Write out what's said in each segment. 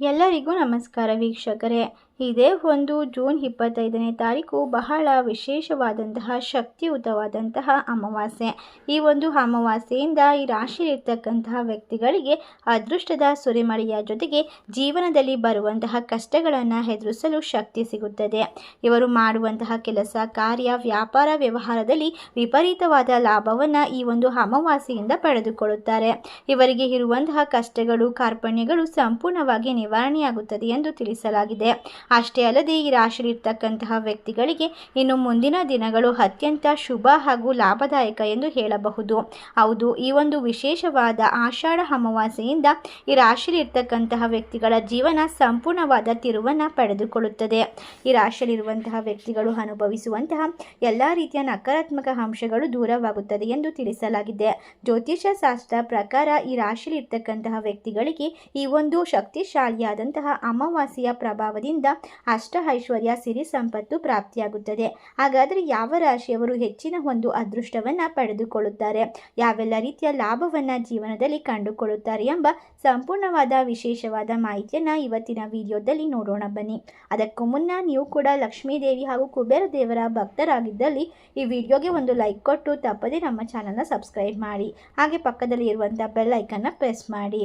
ಎಲ್ಲರಿಗೂ ನಮಸ್ಕಾರ ವೀಕ್ಷಕರೇ. ಇದೇ ಒಂದು ಜೂನ್ ಇಪ್ಪತ್ತೈದನೇ ತಾರೀಕು ಬಹಳ ವಿಶೇಷವಾದಂತಹ, ಶಕ್ತಿಯುತವಾದಂತಹ ಅಮಾವಾಸ್ಯೆ. ಈ ಒಂದು ಅಮಾವಾಸ್ಯೆಯಿಂದ ಈ ರಾಶಿಯಲ್ಲಿರ್ತಕ್ಕಂತಹ ವ್ಯಕ್ತಿಗಳಿಗೆ ಅದೃಷ್ಟದ ಸುರಿಮಳೆಯ ಜೊತೆಗೆ ಜೀವನದಲ್ಲಿ ಬರುವಂತಹ ಕಷ್ಟಗಳನ್ನು ಎದುರಿಸಲು ಶಕ್ತಿ ಸಿಗುತ್ತದೆ. ಇವರು ಮಾಡುವಂತಹ ಕೆಲಸ, ಕಾರ್ಯ, ವ್ಯಾಪಾರ ವ್ಯವಹಾರದಲ್ಲಿ ವಿಪರೀತವಾದ ಲಾಭವನ್ನು ಈ ಒಂದು ಅಮಾವಾಸ್ಯೆಯಿಂದ ಪಡೆದುಕೊಳ್ಳುತ್ತಾರೆ. ಇವರಿಗೆ ಇರುವಂತಹ ಕಷ್ಟಗಳು, ಕಾರ್ಪಣ್ಯಗಳು ಸಂಪೂರ್ಣವಾಗಿ ನಿವಾರಣೆಯಾಗುತ್ತದೆ ಎಂದು ತಿಳಿಸಲಾಗಿದೆ. ಅಷ್ಟೇ ಅಲ್ಲದೆ ಈ ರಾಶಿಯಲ್ಲಿರ್ತಕ್ಕಂತಹ ವ್ಯಕ್ತಿಗಳಿಗೆ ಇನ್ನು ಮುಂದಿನ ದಿನಗಳು ಅತ್ಯಂತ ಶುಭ ಹಾಗೂ ಲಾಭದಾಯಕ ಎಂದು ಹೇಳಬಹುದು. ಹೌದು, ಈ ಒಂದು ವಿಶೇಷವಾದ ಆಷಾಢ ಅಮಾವಾಸ್ಯೆಯಿಂದ ಈ ರಾಶಿಯಲ್ಲಿರ್ತಕ್ಕಂತಹ ವ್ಯಕ್ತಿಗಳ ಜೀವನ ಸಂಪೂರ್ಣವಾದ ತಿರುವನ್ನು ಪಡೆದುಕೊಳ್ಳುತ್ತದೆ. ಈ ರಾಶಿಯಲ್ಲಿರುವಂತಹ ವ್ಯಕ್ತಿಗಳು ಅನುಭವಿಸುವಂತಹ ಎಲ್ಲ ರೀತಿಯ ನಕಾರಾತ್ಮಕ ಅಂಶಗಳು ದೂರವಾಗುತ್ತದೆ ಎಂದು ತಿಳಿಸಲಾಗಿದೆ. ಜ್ಯೋತಿಷ ಶಾಸ್ತ್ರ ಪ್ರಕಾರ ಈ ರಾಶಿಯಲ್ಲಿರ್ತಕ್ಕಂತಹ ವ್ಯಕ್ತಿಗಳಿಗೆ ಈ ಒಂದು ಶಕ್ತಿಶಾಲಿಯಾದಂತಹ ಅಮಾವಾಸ್ಯೆಯ ಪ್ರಭಾವದಿಂದ ಅಷ್ಟ ಐಶ್ವರ್ಯ ಸಿರಿ ಸಂಪತ್ತು ಪ್ರಾಪ್ತಿಯಾಗುತ್ತದೆ. ಹಾಗಾದರೆ ಯಾವ ರಾಶಿಯವರು ಹೆಚ್ಚಿನ ಒಂದು ಅದೃಷ್ಟವನ್ನು ಪಡೆದುಕೊಳ್ಳುತ್ತಾರೆ? ಯಾವೆಲ್ಲ ರೀತಿಯ ಲಾಭವನ್ನು ಜೀವನದಲ್ಲಿ ಕಂಡುಕೊಳ್ಳುತ್ತಾರೆ ಎಂಬ ಸಂಪೂರ್ಣವಾದ ವಿಶೇಷವಾದ ಮಾಹಿತಿಯನ್ನು ಇವತ್ತಿನ ವಿಡಿಯೋದಲ್ಲಿ ನೋಡೋಣ ಬನ್ನಿ. ಅದಕ್ಕೂ ಮುನ್ನ ನೀವು ಕೂಡ ಲಕ್ಷ್ಮೀದೇವಿ ಹಾಗೂ ಕುಬೇರ ದೇವರ ಭಕ್ತರಾಗಿದ್ದಲ್ಲಿ ಈ ವಿಡಿಯೋಗೆ ಒಂದು ಲೈಕ್ ಕೊಟ್ಟು ತಪ್ಪದೇ ನಮ್ಮ ಚಾನಲ್ನ ಸಬ್ಸ್ಕ್ರೈಬ್ ಮಾಡಿ. ಹಾಗೆ ಪಕ್ಕದಲ್ಲಿ ಇರುವಂಥ ಬೆಲ್ ಪ್ರೆಸ್ ಮಾಡಿ.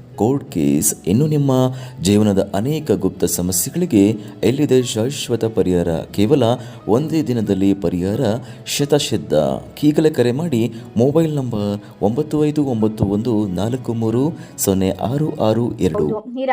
ಕೋರ್ಟ್ ಕೇಸ್ ಇನ್ನು ನಿಮ್ಮ ಜೀವನದ ಅನೇಕ ಗುಪ್ತ ಸಮಸ್ಯೆಗಳಿಗೆ ಎಲ್ಲಿದೆ ಶಾಶ್ವತ ಪರಿಹಾರ? ಕೇವಲ ಒಂದೇ ದಿನದಲ್ಲಿ ಪರಿಹಾರ? ಶತಸಿದ್ಧ ಈಗಲೇ ಕರೆ ಮಾಡಿ ಮೊಬೈಲ್ ನಂಬರ್ ಒಂಬತ್ತು ಐದು ಒಂಬತ್ತು ಒಂದು ನಾಲ್ಕು ಮೂರು ಸೊನ್ನೆ ಆರು ಆರು ಎರಡು. ಈ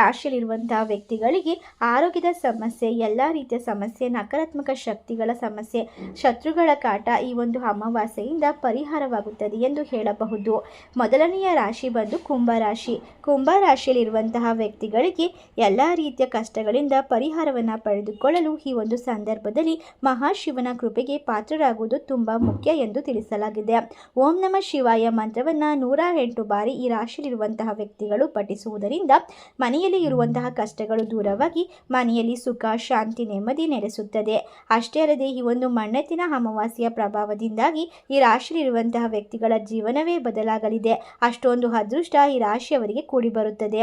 ವ್ಯಕ್ತಿಗಳಿಗೆ ಆರೋಗ್ಯದ ಸಮಸ್ಯೆ, ಎಲ್ಲ ರೀತಿಯ ಸಮಸ್ಯೆ, ನಕಾರಾತ್ಮಕ ಶಕ್ತಿಗಳ ಸಮಸ್ಯೆ, ಶತ್ರುಗಳ ಕಾಟ ಈ ಒಂದು ಅಮಾವಾಸ್ಯೆಯಿಂದ ಪರಿಹಾರವಾಗುತ್ತದೆ ಎಂದು ಹೇಳಬಹುದು. ಮೊದಲನೆಯ ರಾಶಿ ಬಂದು ಕುಂಭರಾಶಿ ಕುಂಭ ರಾಶಿಯಲ್ಲಿರುವಂತಹ ವ್ಯಕ್ತಿಗಳಿಗೆ ಎಲ್ಲ ರೀತಿಯ ಕಷ್ಟಗಳಿಂದ ಪರಿಹಾರವನ್ನು ಪಡೆದುಕೊಳ್ಳಲು ಈ ಒಂದು ಸಂದರ್ಭದಲ್ಲಿ ಮಹಾಶಿವನ ಕೃಪೆಗೆ ಪಾತ್ರರಾಗುವುದು ತುಂಬ ಮುಖ್ಯ ಎಂದು ತಿಳಿಸಲಾಗಿದೆ. ಓಂ ನಮ ಶಿವಾಯ ಮಂತ್ರವನ್ನು ನೂರ ಎಂಟು ಬಾರಿ ಈ ರಾಶಿಯಲ್ಲಿರುವಂತಹ ವ್ಯಕ್ತಿಗಳು ಪಠಿಸುವುದರಿಂದ ಮನೆಯಲ್ಲಿ ಇರುವಂತಹ ಕಷ್ಟಗಳು ದೂರವಾಗಿ ಮನೆಯಲ್ಲಿ ಸುಖ, ಶಾಂತಿ, ನೆಮ್ಮದಿ ನೆಲೆಸುತ್ತದೆ. ಅಷ್ಟೇ ಅಲ್ಲದೆ ಈ ಒಂದು ಮಣ್ಣೆತ್ತಿನ ಅಮಾವಾಸ್ಯೆಯ ಪ್ರಭಾವದಿಂದಾಗಿ ಈ ರಾಶಿಯಲ್ಲಿರುವಂತಹ ವ್ಯಕ್ತಿಗಳ ಜೀವನವೇ ಬದಲಾಗಲಿದೆ. ಅಷ್ಟೊಂದು ಅದೃಷ್ಟ ಈ ರಾಶಿಯವರಿಗೆ ಕೂಡಿ ಬರುತ್ತದೆ.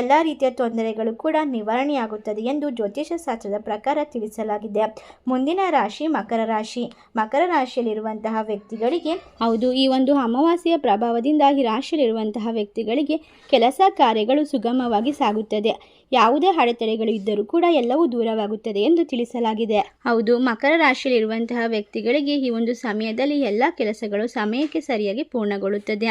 ಎಲ್ಲ ರೀತಿಯ ತೊಂದರೆಗಳು ಕೂಡ ನಿವಾರಣೆಯಾಗುತ್ತದೆ ಎಂದು ಜ್ಯೋತಿಷ ಶಾಸ್ತ್ರದ ಪ್ರಕಾರ ತಿಳಿಸಲಾಗಿದೆ. ಮುಂದಿನ ರಾಶಿ ಮಕರ ರಾಶಿ. ಮಕರ ರಾಶಿಯಲ್ಲಿರುವಂತಹ ವ್ಯಕ್ತಿಗಳಿಗೆ ಹೌದು, ಈ ಒಂದು ಅಮಾವಾಸ್ಯೆಯ ಪ್ರಭಾವದಿಂದ ಈ ರಾಶಿಯಲ್ಲಿರುವಂತಹ ವ್ಯಕ್ತಿಗಳಿಗೆ ಕೆಲಸ ಕಾರ್ಯಗಳು ಸುಗಮವಾಗಿ ಸಾಗುತ್ತದೆ. ಯಾವುದೇ ಅಡೆತಡೆಗಳು ಇದ್ದರೂ ಕೂಡ ಎಲ್ಲವೂ ದೂರವಾಗುತ್ತದೆ ಎಂದು ತಿಳಿಸಲಾಗಿದೆ. ಹೌದು, ಮಕರ ರಾಶಿಯಲ್ಲಿರುವಂತಹ ವ್ಯಕ್ತಿಗಳಿಗೆ ಈ ಒಂದು ಸಮಯದಲ್ಲಿ ಎಲ್ಲ ಕೆಲಸಗಳು ಸಮಯಕ್ಕೆ ಸರಿಯಾಗಿ ಪೂರ್ಣಗೊಳ್ಳುತ್ತದೆ.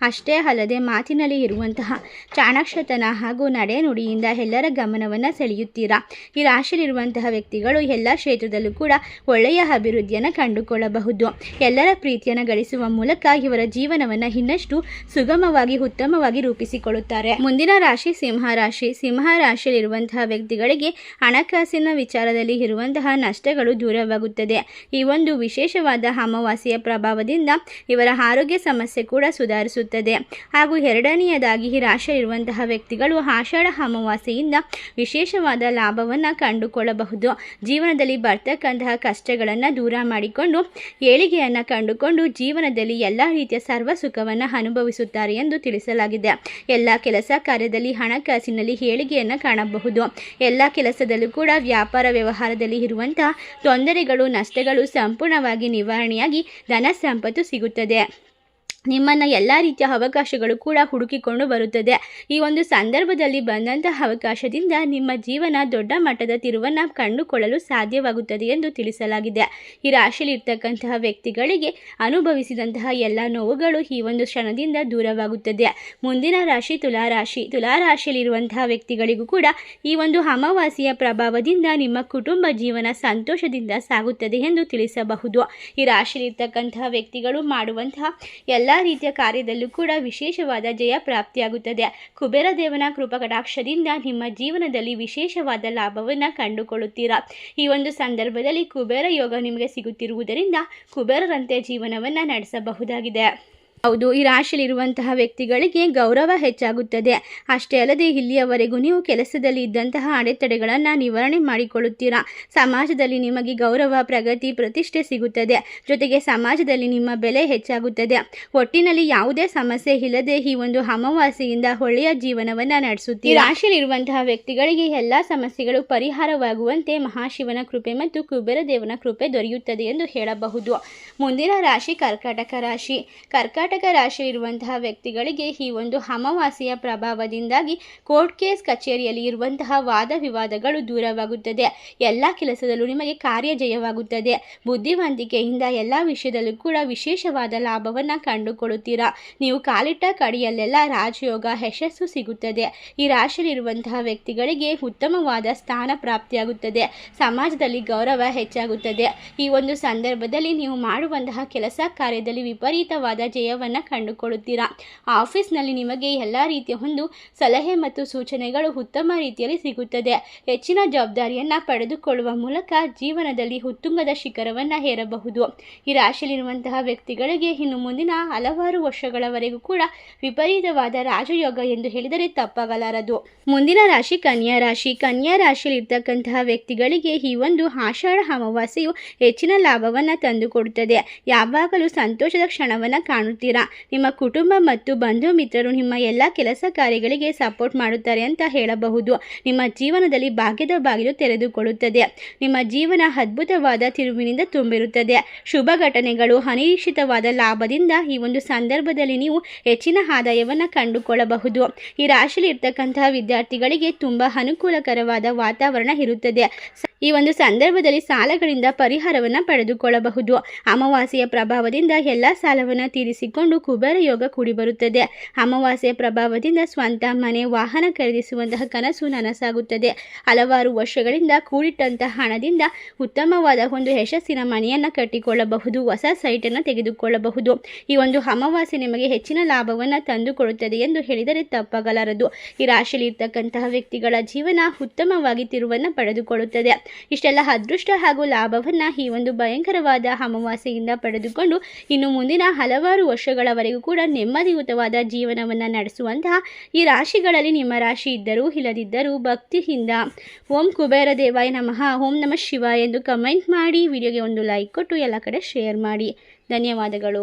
ಅಷ್ಟೇ ಅಲ್ಲದೆ ಮಾತಿನಲ್ಲಿ ಇರುವಂತಹ ಚಾಣಾಕ್ಷತನ ಹಾಗೂ ನಡೆನುಡಿಯಿಂದ ಎಲ್ಲರ ಗಮನವನ್ನು ಸೆಳೆಯುತ್ತೀರಾ? ಈ ರಾಶಿಯಲ್ಲಿರುವಂತಹ ವ್ಯಕ್ತಿಗಳು ಎಲ್ಲ ಕ್ಷೇತ್ರದಲ್ಲೂ ಕೂಡ ಒಳ್ಳೆಯ ಅಭಿವೃದ್ಧಿಯನ್ನು ಕಂಡುಕೊಳ್ಳಬಹುದು. ಎಲ್ಲರ ಪ್ರೀತಿಯನ್ನು ಗಳಿಸುವ ಮೂಲಕ ಇವರ ಜೀವನವನ್ನು ಇನ್ನಷ್ಟು ಸುಗಮವಾಗಿ, ಉತ್ತಮವಾಗಿ ರೂಪಿಸಿಕೊಳ್ಳುತ್ತಾರೆ. ಮುಂದಿನ ರಾಶಿ, ಸಿಂಹ ರಾಶಿ. ಸಿಂಹ ರಾಶಿಯಲ್ಲಿರುವಂತಹ ವ್ಯಕ್ತಿಗಳಿಗೆ ಹಣಕಾಸಿನ ವಿಚಾರದಲ್ಲಿ ಇರುವಂತಹ ನಷ್ಟಗಳು ದೂರವಾಗುತ್ತದೆ. ಈ ಒಂದು ವಿಶೇಷವಾದ ಅಮಾವಾಸ್ಯೆಯ ಪ್ರಭಾವದಿಂದ ಇವರ ಆರೋಗ್ಯ ಸಮಸ್ಯೆ ಕೂಡ ಸುಧಾರಿಸುತ್ತದೆ. ಹಾಗೂ ಎರಡನೆಯದಾಗಿ ಈ ರಾಶಿಯಲ್ಲಿರುವಂತಹ ವ್ಯಕ್ತಿಗಳು ಆಷಾಢ ಅಮಾವಾಸ್ಯೆಯಿಂದ ವಿಶೇಷವಾದ ಲಾಭವನ್ನು ಕಂಡುಕೊಳ್ಳಬಹುದು. ಜೀವನದಲ್ಲಿ ಬರ್ತಕ್ಕಂತಹ ಕಷ್ಟಗಳನ್ನು ದೂರ ಮಾಡಿಕೊಂಡು, ಏಳಿಗೆಯನ್ನು ಕಂಡುಕೊಂಡು ಜೀವನದಲ್ಲಿ ಎಲ್ಲ ರೀತಿಯ ಸರ್ವ ಸುಖವನ್ನು ಅನುಭವಿಸುತ್ತಾರೆ ಎಂದು ತಿಳಿಸಲಾಗಿದೆ. ಎಲ್ಲ ಕೆಲಸ ಕಾರ್ಯದಲ್ಲಿ ಹಣಕಾಸಿನಲ್ಲಿ ಏಳಿಗೆಯನ್ನು ಕಾಣಬಹುದು. ಎಲ್ಲ ಕೆಲಸದಲ್ಲೂ ಕೂಡ ವ್ಯಾಪಾರ ವ್ಯವಹಾರದಲ್ಲಿ ಇರುವಂತಹ ತೊಂದರೆಗಳು ನಷ್ಟಗಳು ಸಂಪೂರ್ಣವಾಗಿ ನಿವಾರಣೆಯಾಗಿ ಧನ ಸಂಪತ್ತು ಸಿಗುತ್ತದೆ. ನಿಮ್ಮನ್ನು ಎಲ್ಲ ರೀತಿಯ ಅವಕಾಶಗಳು ಕೂಡ ಹುಡುಕಿಕೊಂಡು ಬರುತ್ತದೆ. ಈ ಒಂದು ಸಂದರ್ಭದಲ್ಲಿ ಬಂದಂತಹ ಅವಕಾಶದಿಂದ ನಿಮ್ಮ ಜೀವನ ದೊಡ್ಡ ಮಟ್ಟದ ತಿರುವನ್ನು ಕಂಡುಕೊಳ್ಳಲು ಸಾಧ್ಯವಾಗುತ್ತದೆ ಎಂದು ತಿಳಿಸಲಾಗಿದೆ. ಈ ರಾಶಿಯಲ್ಲಿ ಇರ್ತಕ್ಕಂತಹ ವ್ಯಕ್ತಿಗಳಿಗೆ ಅನುಭವಿಸಿದಂತಹ ಎಲ್ಲ ನೋವುಗಳು ಈ ಒಂದು ಕ್ಷಣದಿಂದ ದೂರವಾಗುತ್ತದೆ. ಮುಂದಿನ ರಾಶಿ ತುಲಾರಾಶಿ. ತುಲಾರಾಶಿಯಲ್ಲಿರುವಂತಹ ವ್ಯಕ್ತಿಗಳಿಗೂ ಕೂಡ ಈ ಒಂದು ಅಮಾವಾಸೆಯ ಪ್ರಭಾವದಿಂದ ನಿಮ್ಮ ಕುಟುಂಬ ಜೀವನ ಸಂತೋಷದಿಂದ ಸಾಗುತ್ತದೆ ಎಂದು ತಿಳಿಸಬಹುದು. ಈ ರಾಶಿಯಲ್ಲಿರ್ತಕ್ಕಂತಹ ವ್ಯಕ್ತಿಗಳು ಮಾಡುವಂತಹ ಎಲ್ಲ ರೀತಿಯ ಕಾರ್ಯದಲ್ಲೂ ಕೂಡ ವಿಶೇಷವಾದ ಜಯ ಪ್ರಾಪ್ತಿಯಾಗುತ್ತದೆ. ಕುಬೇರ ದೇವನ ಕೃಪಕಟಾಕ್ಷದಿಂದ ನಿಮ್ಮ ಜೀವನದಲ್ಲಿ ವಿಶೇಷವಾದ ಲಾಭವನ್ನು ಕಂಡುಕೊಳ್ಳುತ್ತೀರಾ? ಈ ಒಂದು ಸಂದರ್ಭದಲ್ಲಿ ಕುಬೇರ ಯೋಗ ನಿಮಗೆ ಸಿಗುತ್ತಿರುವುದರಿಂದ ಕುಬೇರರಂತೆ ಜೀವನವನ್ನು ನಡೆಸಬಹುದಾಗಿದೆ. ಹೌದು, ಈ ರಾಶಿಯಲ್ಲಿರುವಂತಹ ವ್ಯಕ್ತಿಗಳಿಗೆ ಗೌರವ ಹೆಚ್ಚಾಗುತ್ತದೆ. ಅಷ್ಟೇ ಅಲ್ಲದೆ ಇಲ್ಲಿಯವರೆಗೂ ನೀವು ಕೆಲಸದಲ್ಲಿ ಇದ್ದಂತಹ ಅಡೆತಡೆಗಳನ್ನು ನಿವಾರಣೆ ಮಾಡಿಕೊಳ್ಳುತ್ತೀರಾ? ಸಮಾಜದಲ್ಲಿ ನಿಮಗೆ ಗೌರವ, ಪ್ರಗತಿ, ಪ್ರತಿಷ್ಠೆ ಸಿಗುತ್ತದೆ. ಜೊತೆಗೆ ಸಮಾಜದಲ್ಲಿ ನಿಮ್ಮ ಬೆಲೆ ಹೆಚ್ಚಾಗುತ್ತದೆ. ಒಟ್ಟಿನಲ್ಲಿ ಯಾವುದೇ ಸಮಸ್ಯೆ ಇಲ್ಲದೆ ಈ ಒಂದು ಅಮಾವಾಸ್ಯೆಯಿಂದ ಒಳ್ಳೆಯ ಜೀವನವನ್ನು ನಡೆಸುತ್ತೀರಾ? ರಾಶಿಯಲ್ಲಿರುವಂತಹ ವ್ಯಕ್ತಿಗಳಿಗೆ ಎಲ್ಲ ಸಮಸ್ಯೆಗಳು ಪರಿಹಾರವಾಗುವಂತೆ ಮಹಾಶಿವನ ಕೃಪೆ ಮತ್ತು ಕುಬೇರ ದೇವನ ಕೃಪೆ ದೊರೆಯುತ್ತದೆ ಎಂದು ಹೇಳಬಹುದು. ಮುಂದಿನ ರಾಶಿ ಕರ್ಕಾಟಕ ರಾಶಿ. ಕರ್ಕಾಟಕ ರಾಶಿ ಇರುವಂತಹ ವ್ಯಕ್ತಿಗಳಿಗೆ ಈ ಒಂದು ಅಮಾವಾಸ್ಯೆಯ ಪ್ರಭಾವದಿಂದಾಗಿ ಕೋರ್ಟ್ ಕೇಸ್ ಕಚೇರಿಯಲ್ಲಿ ಇರುವಂತಹ ವಾದ ವಿವಾದಗಳು ದೂರವಾಗುತ್ತದೆ. ಎಲ್ಲ ಕೆಲಸದಲ್ಲೂ ನಿಮಗೆ ಕಾರ್ಯ ಜಯವಾಗುತ್ತದೆ ಬುದ್ಧಿವಂತಿಕೆಯಿಂದ ಎಲ್ಲ ವಿಷಯದಲ್ಲೂ ಕೂಡ ವಿಶೇಷವಾದ ಲಾಭವನ್ನು ಕಂಡುಕೊಳ್ಳುತ್ತೀರಾ? ನೀವು ಕಾಲಿಟ್ಟ ಕಡಿಯಲ್ಲೆಲ್ಲ ರಾಜಯೋಗ ಯಶಸ್ಸು ಸಿಗುತ್ತದೆ. ಈ ರಾಶಿಯಲ್ಲಿರುವಂತಹ ವ್ಯಕ್ತಿಗಳಿಗೆ ಉತ್ತಮವಾದ ಸ್ಥಾನ ಪ್ರಾಪ್ತಿಯಾಗುತ್ತದೆ. ಸಮಾಜದಲ್ಲಿ ಗೌರವ ಹೆಚ್ಚಾಗುತ್ತದೆ. ಈ ಒಂದು ಸಂದರ್ಭದಲ್ಲಿ ನೀವು ಮಾಡುವಂತಹ ಕೆಲಸ ಕಾರ್ಯದಲ್ಲಿ ವಿಪರೀತವಾದ ಜಯವನ್ನು ಕಂಡುಕೊಳ್ಳುತ್ತೀರಾ? ಆಫೀಸ್ನಲ್ಲಿ ನಿಮಗೆ ಎಲ್ಲ ರೀತಿಯ ಒಂದು ಸಲಹೆ ಮತ್ತು ಸೂಚನೆಗಳು ಉತ್ತಮ ರೀತಿಯಲ್ಲಿ ಸಿಗುತ್ತದೆ. ಹೆಚ್ಚಿನ ಜವಾಬ್ದಾರಿಯನ್ನು ಪಡೆದುಕೊಳ್ಳುವ ಮೂಲಕ ಜೀವನದಲ್ಲಿ ಉತ್ತುಂಗದ ಶಿಖರವನ್ನು ಹೇರಬಹುದು. ಈ ರಾಶಿಯಲ್ಲಿರುವಂತಹ ವ್ಯಕ್ತಿಗಳಿಗೆ ಇನ್ನು ಮುಂದಿನ ಹಲವಾರು ವರ್ಷಗಳವರೆಗೂ ಕೂಡ ವಿಪರೀತವಾದ ರಾಜಯೋಗ ಎಂದು ಹೇಳಿದರೆ ತಪ್ಪಾಗಲಾರದು. ಮುಂದಿನ ರಾಶಿ ಕನ್ಯಾ ರಾಶಿ. ಕನ್ಯಾ ರಾಶಿಯಲ್ಲಿರ್ತಕ್ಕಂತಹ ವ್ಯಕ್ತಿಗಳಿಗೆ ಈ ಒಂದು ಆಷಾಢ ಅಮಾವಾಸ್ಯೆಯು ಹೆಚ್ಚಿನ ಲಾಭವನ್ನು ತಂದುಕೊಡುತ್ತದೆ. ಯಾವಾಗಲೂ ಸಂತೋಷದ ಕ್ಷಣವನ್ನು ಕಾಣುತ್ತೀರಾ? ನಿಮ್ಮ ಕುಟುಂಬ ಮತ್ತು ಬಂಧು ಮಿತ್ರರು ನಿಮ್ಮ ಎಲ್ಲ ಕೆಲಸ ಕಾರ್ಯಗಳಿಗೆ ಸಪೋರ್ಟ್ ಮಾಡುತ್ತಾರೆ ಅಂತ ಹೇಳಬಹುದು. ನಿಮ್ಮ ಜೀವನದಲ್ಲಿ ಭಾಗ್ಯದ ಬಾಗಿಲು ತೆರೆದುಕೊಳ್ಳುತ್ತದೆ. ನಿಮ್ಮ ಜೀವನ ಅದ್ಭುತವಾದ ತಿರುವಿನಿಂದ ತುಂಬಿರುತ್ತದೆ. ಶುಭ ಘಟನೆಗಳು, ಅನಿರೀಕ್ಷಿತವಾದ ಲಾಭದಿಂದ ಈ ಒಂದು ಸಂದರ್ಭದಲ್ಲಿ ನೀವು ಹೆಚ್ಚಿನ ಆದಾಯವನ್ನು ಕಂಡುಕೊಳ್ಳಬಹುದು. ಈ ರಾಶಿಯಲ್ಲಿ ಇರ್ತಕ್ಕಂತಹ ವಿದ್ಯಾರ್ಥಿಗಳಿಗೆ ತುಂಬ ಅನುಕೂಲಕರವಾದ ವಾತಾವರಣ ಇರುತ್ತದೆ. ಈ ಒಂದು ಸಂದರ್ಭದಲ್ಲಿ ಸಾಲಗಳಿಂದ ಪರಿಹಾರವನ್ನು ಪಡೆದುಕೊಳ್ಳಬಹುದು. ಅಮಾವಾಸ್ಯೆಯ ಪ್ರಭಾವದಿಂದ ಎಲ್ಲ ಸಾಲವನ್ನು ತೀರಿಸಿಕೊಂಡು ಕುಬೇರ ಯೋಗ ಕೂಡಿ ಬರುತ್ತದೆ. ಅಮಾವಾಸ್ಯೆ ಪ್ರಭಾವದಿಂದ ಸ್ವಂತ ಮನೆ, ವಾಹನ ಖರೀದಿಸುವಂತಹ ಕನಸು ನನಸಾಗುತ್ತದೆ. ಹಲವಾರು ವರ್ಷಗಳಿಂದ ಕೂಡಿಟ್ಟಂತಹ ಹಣದಿಂದ ಉತ್ತಮವಾದ ಒಂದು ಯಶಸ್ಸಿನ ಮನೆಯನ್ನು ಕಟ್ಟಿಕೊಳ್ಳಬಹುದು, ಹೊಸ ಸೈಟನ್ನು ತೆಗೆದುಕೊಳ್ಳಬಹುದು. ಈ ಒಂದು ಅಮಾವಾಸ್ಯೆ ನಿಮಗೆ ಹೆಚ್ಚಿನ ಲಾಭವನ್ನು ತಂದುಕೊಡುತ್ತದೆ ಎಂದು ಹೇಳಿದರೆ ತಪ್ಪಾಗಲಾರದು. ಈ ರಾಶಿಯಲ್ಲಿ ಇರ್ತಕ್ಕಂತಹ ವ್ಯಕ್ತಿಗಳ ಜೀವನ ಉತ್ತಮವಾಗಿ ತಿರುವನ್ನು ಪಡೆದುಕೊಳ್ಳುತ್ತದೆ. ಇಷ್ಟೆಲ್ಲ ಅದೃಷ್ಟ ಹಾಗೂ ಲಾಭವನ್ನು ಈ ಒಂದು ಭಯಂಕರವಾದ ಅಮಾವಾಸ್ಯೆಯಿಂದ ಪಡೆದುಕೊಂಡು ಇನ್ನು ಮುಂದಿನ ಹಲವಾರು ವರ್ಷಗಳವರೆಗೂ ಕೂಡ ನೆಮ್ಮದಿಯುತವಾದ ಜೀವನವನ್ನು ನಡೆಸುವಂತಹ ಈ ರಾಶಿಗಳಲ್ಲಿ ನಿಮ್ಮ ರಾಶಿ ಇದ್ದರೂ ಇಲ್ಲದಿದ್ದರೂ ಭಕ್ತಿಯಿಂದ ಓಂ ಕುಬೇರ ದೇವಾಯ ನಮಃ, ಓಂ ನಮಃ ಶಿವ ಎಂದು ಕಮೆಂಟ್ ಮಾಡಿ ವಿಡಿಯೋಗೆ ಒಂದು ಲೈಕ್ ಕೊಟ್ಟು ಎಲ್ಲ ಕಡೆ ಶೇರ್ ಮಾಡಿ. ಧನ್ಯವಾದಗಳು.